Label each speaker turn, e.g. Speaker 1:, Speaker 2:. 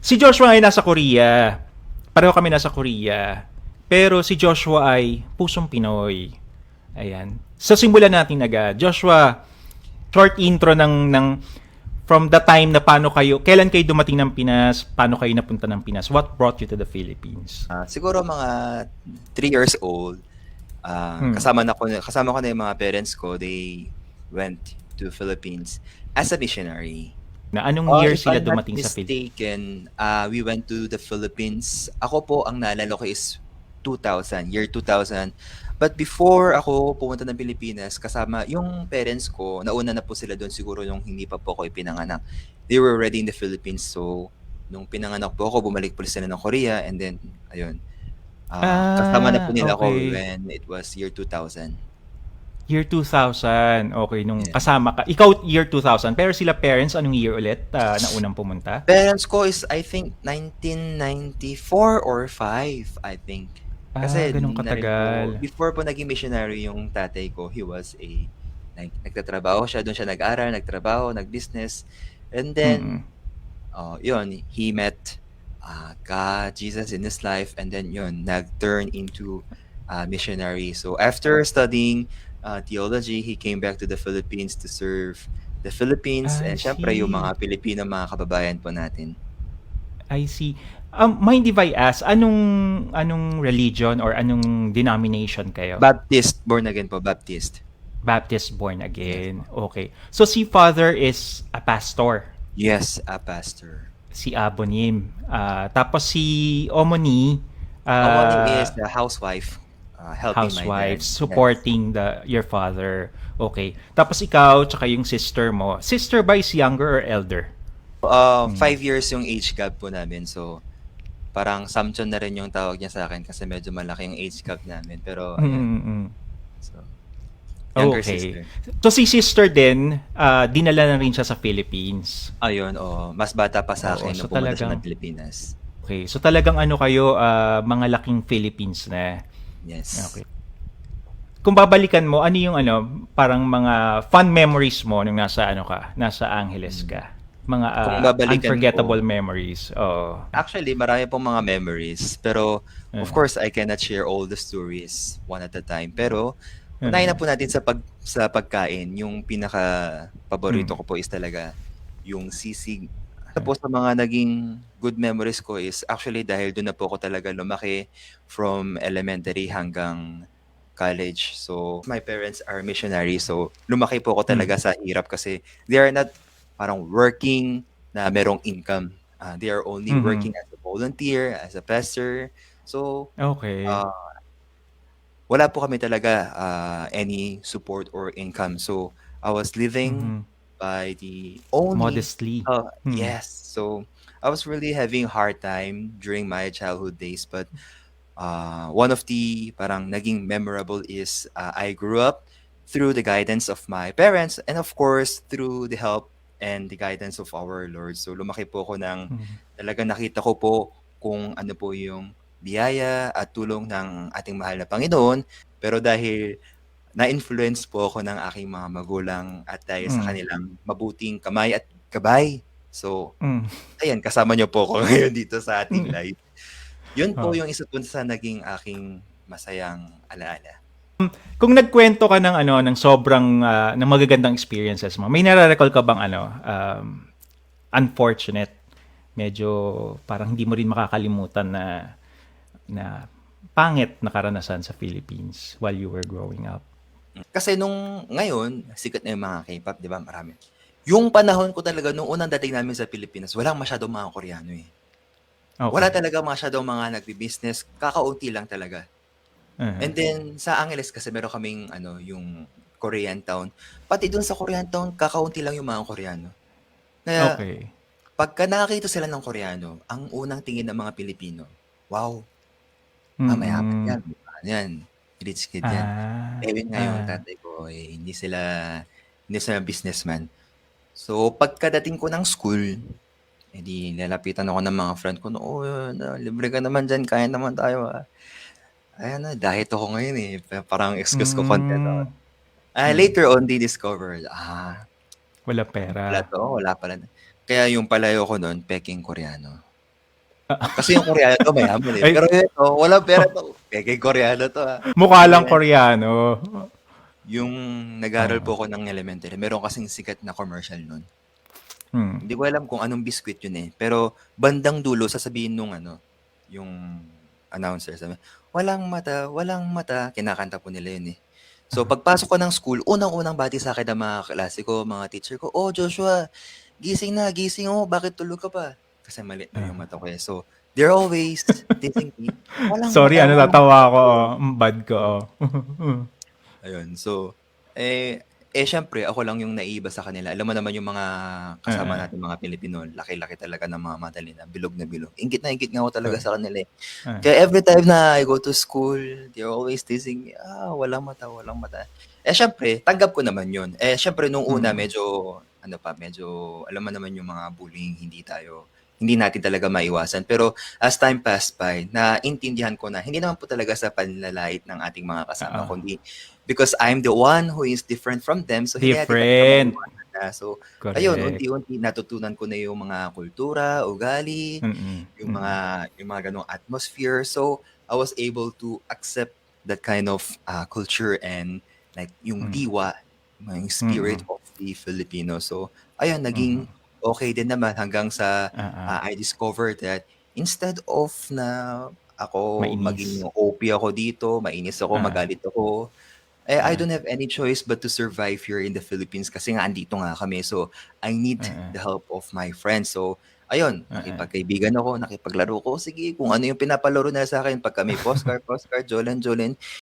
Speaker 1: Si Joshua ay nasa Korea. Pareho kami nasa Korea. Pero si Joshua ay pusong Pinoy. Ayan. So simulan natin agad. Joshua, short intro ng ng from the time na paano kayo, kailan kayo dumating ng Pinas, paano kayo napunta ng Pinas, what brought you to the Philippines?
Speaker 2: Ah, siguro mga 3 years old. Ah,
Speaker 1: Hmm.
Speaker 2: kasama na ko kasama ko na yung mga parents ko. They went to Philippines as a missionary.
Speaker 1: Na anong
Speaker 2: Oh,
Speaker 1: year
Speaker 2: if
Speaker 1: sila
Speaker 2: I'm not
Speaker 1: dumating sa Philippines?
Speaker 2: mistaken, ah, we went to the Philippines. Ako po ang naalala ko is 2000, year 2000. But before ako pumunta ng Pilipinas, kasama yung parents ko, nauna na po sila doon siguro nung hindi pa po ako ipinanganak. They were already in the Philippines. So, nung pinanganak po ako, bumalik po sila ng Korea and then, ayun. Ah, kasama na po
Speaker 1: Ah,
Speaker 2: nila ako
Speaker 1: okay.
Speaker 2: when it was year 2000.
Speaker 1: Year 2000. Okay, nung
Speaker 2: Yeah.
Speaker 1: kasama ka. Ikaw year 2000. Pero sila parents, anong year ulit ah, na unang pumunta?
Speaker 2: Parents ko is, I think, 1994 or 5, I think.
Speaker 1: ah,
Speaker 2: Kasi
Speaker 1: ganun
Speaker 2: na rin
Speaker 1: katagal.
Speaker 2: po, before po naging missionary yung tatay ko, he was a, nag, nagtatrabaho siya, doon siya nag-aral, nagtrabaho, nag-business. And then,
Speaker 1: Mm.
Speaker 2: uh, yun, he met uh, God, Jesus in his life, and then yun, nag-turn into uh, missionary. So after studying uh, theology, he came back to the Philippines to serve the Philippines
Speaker 1: I
Speaker 2: and syempre yung
Speaker 1: see.
Speaker 2: mga Pilipino, mga kababayan po natin.
Speaker 1: I see. Um, mind if I ask, anong, anong religion or anong denomination kayo?
Speaker 2: Baptist, born again po, Baptist.
Speaker 1: Baptist born again. Okay. So si father is a pastor.
Speaker 2: Yes, a pastor.
Speaker 1: Si Abonim. Ah, tapos si Omoni,
Speaker 2: Awani
Speaker 1: ah,
Speaker 2: is the housewife, uh, helping my
Speaker 1: housewife,
Speaker 2: dad. Yes.
Speaker 1: supporting the your father. Okay. Tapos ikaw, tsaka yung sister mo. Sister ba is younger or elder?
Speaker 2: Uh,
Speaker 1: Hmm.
Speaker 2: five years yung age gap po namin. So, parang Samson na rin yung tawag niya sa akin kasi medyo malaki yung age gap namin. Pero, ayan.
Speaker 1: Mm-mm.
Speaker 2: So, younger
Speaker 1: Okay.
Speaker 2: sister.
Speaker 1: So si sister din, ah, dinala na rin siya sa Philippines.
Speaker 2: Ayun, oh, mas bata pa
Speaker 1: Oo,
Speaker 2: sa akin
Speaker 1: so
Speaker 2: nung pumunta siya
Speaker 1: talagang-
Speaker 2: ng Pilipinas.
Speaker 1: Okay. So talagang ano kayo, ah, mga laking Philippines na.
Speaker 2: Yes.
Speaker 1: Okay. Kung babalikan mo, ano yung ano, parang mga fun memories mo nung nasa ano ka, nasa Angeles ka? Mga
Speaker 2: babalikan
Speaker 1: unforgettable
Speaker 2: ko-
Speaker 1: memories. Oo.
Speaker 2: Actually, marami pong mga memories. Pero, of
Speaker 1: Uh.
Speaker 2: course, I cannot share all the stories one at a time. Pero, unahin na po natin sa pag sa pagkain. Yung pinaka paborito
Speaker 1: Mm.
Speaker 2: ko po is talaga yung sisig. Tapos sa mga naging good memories ko is actually dahil doon na po ako talaga lumaki from elementary hanggang college. So, my parents are missionaries. So, lumaki po ako talaga sa hirap kasi they are not parang working na merong income. Ah, they are only
Speaker 1: Mhm.
Speaker 2: working as a volunteer, as a pastor. So,
Speaker 1: Okay.
Speaker 2: ah, wala po kami talaga ah, any support or income. So, I was living
Speaker 1: Mhm.
Speaker 2: By the only
Speaker 1: Modestly.
Speaker 2: Uh,
Speaker 1: Hmm.
Speaker 2: Yes. So I was really having hard time during my childhood days, but uh, one of the parang naging memorable is uh, I grew up through the guidance of my parents and of course through the help and the guidance of our Lord. So lumaki po ako ng
Speaker 1: Mhm.
Speaker 2: talagang nakita ko po kung ano po yung biyaya at tulong ng ating mahal na Panginoon. Pero dahil na-influence po ako ng aking mga magulang at dahil sa
Speaker 1: Mm.
Speaker 2: kanilang mabuting kamay at gabay. So,
Speaker 1: Mm.
Speaker 2: ayan, kasama niyo po ako ngayon dito sa ating
Speaker 1: Mm.
Speaker 2: live. Yun po
Speaker 1: Oh.
Speaker 2: yung isa po sa naging aking masayang alaala.
Speaker 1: Kung nagkwento ka ng ano ng sobrang ah, ng magagandang experiences mo, may nare-recall ka bang ano um, unfortunate medyo parang hindi mo rin makakalimutan na na pangit na karanasan sa Philippines while you were growing up.
Speaker 2: Kasi nung ngayon, sikat na yung mga K-pop, di ba? Marami. Yung panahon ko talaga, nung unang dating namin sa Pilipinas, walang masyadong mga Koreano eh.
Speaker 1: Okay.
Speaker 2: Wala talaga masyadong mga nagbi-business, kakaunti lang talaga.
Speaker 1: Uh-huh.
Speaker 2: And then sa Angeles kasi meron kaming ano yung Korean town. Pati doon sa Korean town, kakaunti lang yung mga Koreano. Kaya
Speaker 1: okay.
Speaker 2: pagka nakakita sila ng Koreano, ang unang tingin ng mga Pilipino, wow,
Speaker 1: Mm-mm.
Speaker 2: ah, yan. Yan? Rich kid yan.
Speaker 1: Ah,
Speaker 2: Eh, yun nga yung
Speaker 1: ah.
Speaker 2: tatay ko, eh, hindi sila, hindi sila businessman. So, pagkadating ko ng school, edi lalapitan ako ng mga friend ko, oh, yun, ah, libre ka naman dyan, kaya naman tayo. Ah. Ayan na, dahil ako ngayon eh. Pa- Parang excuse ko content ako.
Speaker 1: Mm,
Speaker 2: Ah,
Speaker 1: Mm.
Speaker 2: later on, they discovered, ah,
Speaker 1: wala
Speaker 2: wala
Speaker 1: pera.
Speaker 2: to, wala pala. Kaya yung palayo ko noon, peking Koreano. Kasi yung Koreano mayaman, eh.
Speaker 1: Ay.
Speaker 2: Pero ito, walang pera 'to. Pekeng Koreano 'to, ah.
Speaker 1: Mukha lang. Koreano.
Speaker 2: Yung nag-aaral
Speaker 1: Oo.
Speaker 2: po ako ng elementary, meron kasing sikat na commercial nun.
Speaker 1: Hmm.
Speaker 2: Hindi ko alam kung anong biscuit yun, eh, pero bandang dulo sasabihin nung ano, yung announcer sabi, "Walang mata, walang mata." Kinakanta po nila yun, eh. So, pagpasok ko ng school, unang-unang bati sa'kin ng mga kaklase ko, mga teacher ko, "Oh, Joshua, gising na, gising oh, bakit tulog ka pa?" Kasi maliit na yung mata ko, eh. So, they're always teasing me, "Walang
Speaker 1: Sorry, ano, natawa ako. Oh. Mm, Bad ko. Oh.
Speaker 2: Ayun. So, eh, eh syempre ako lang yung naiiba sa kanila. Alam mo naman yung mga kasama natin mga Pilipino, laki-laki talaga ng mga mata nila, bilog na bilog. Inggit na inggit nga ako talaga sa kanila eh.
Speaker 1: Ah.
Speaker 2: Kaya every time na I go to school, they're always teasing me, ah, walang mata, walang mata. Eh syempre, tanggap ko naman yun. Eh syempre nung una
Speaker 1: Mm.
Speaker 2: medyo, ano pa, medyo, alam mo naman yung mga bullying, hindi tayo, hindi natin talaga maiwasan. Pero as time passed by, naintindihan ko na hindi naman po talaga sa panlalait ng ating mga kasama,
Speaker 1: Oo.
Speaker 2: kundi because I'm the one who is different from them. So,
Speaker 1: Different.
Speaker 2: na. So,
Speaker 1: Correct.
Speaker 2: ayun, unti-unti natutunan ko na yung mga kultura, ugali,
Speaker 1: Mm-mm.
Speaker 2: yung mga yung mga ganong atmosphere. So, I was able to accept that kind of uh, culture and like yung
Speaker 1: Mm.
Speaker 2: diwa, yung spirit
Speaker 1: Mm-mm.
Speaker 2: of the Filipino. So, ayun, naging okay din naman hanggang sa
Speaker 1: Ah, ah.
Speaker 2: uh, I discovered that instead of na ako
Speaker 1: Mainis.
Speaker 2: maging OP ako dito, mainis ako,
Speaker 1: Ah.
Speaker 2: magalit ako, eh, I
Speaker 1: Ah.
Speaker 2: don't have any choice but to survive here in the Philippines kasi nga andito nga kami. So, I need
Speaker 1: Ah.
Speaker 2: the help of my friends. So, ayun,
Speaker 1: Ah.
Speaker 2: nakipagkaibigan ako, nakipaglaro ko. Sige, kung ano yung pinapalaro na sa akin, pag kami postcard, postcard, Jolan, Jolan,